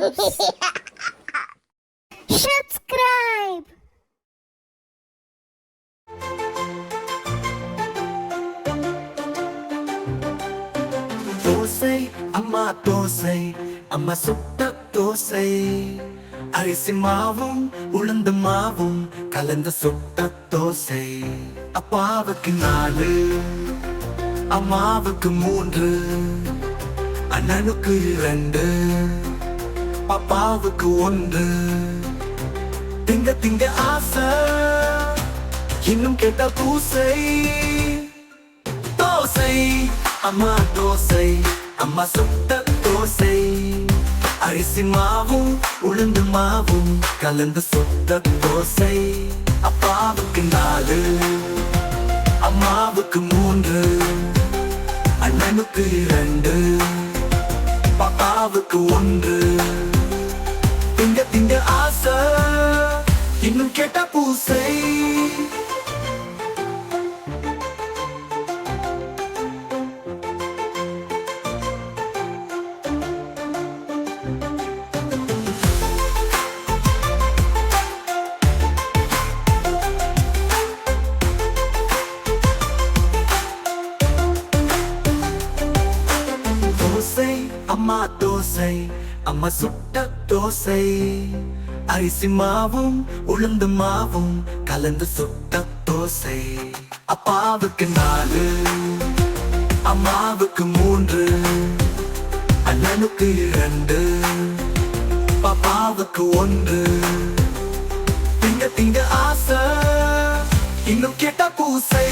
Subscribe! Dosa அம்மா தோசை அம்மா சுட்ட தோசை அரிசி மாவும் உளுந்து மாவும் கலந்த சுட்ட தோசை அப்பாவுக்கு நாலு அம்மாவுக்கு மூன்று அண்ணனுக்கு இரண்டு பாப்பாவுக்கு ஒன்று திங்க திங்க ஆசை. இன்னும் கேட்ட பூசை. தோசை. அம்மா தோசை. அம்மா சுத்த தோசை. அரிசி மாவும் உளுந்து மாவும் கலந்து சுத்த தோசை. அப்பாவுக்கு நாலு அம்மாவுக்கு மூன்று அண்ணனுக்கு இரண்டு பாப்பாவுக்கு ஒன்று. இன்னும் கேட்ட பூசை தோசை அம்மா தோசை அம்மா சுட்ட தோசை அரிசி மாவும் உளுந்து மாவும் கலந்து சுட்ட தோசை. அப்பாவுக்கு நாலு அம்மாவுக்கு மூன்று அண்ணனுக்கு இரண்டு பாப்பாவுக்கு ஒன்று. திங்க திங்க ஆசை இன்னும் கேட்ட பூசை.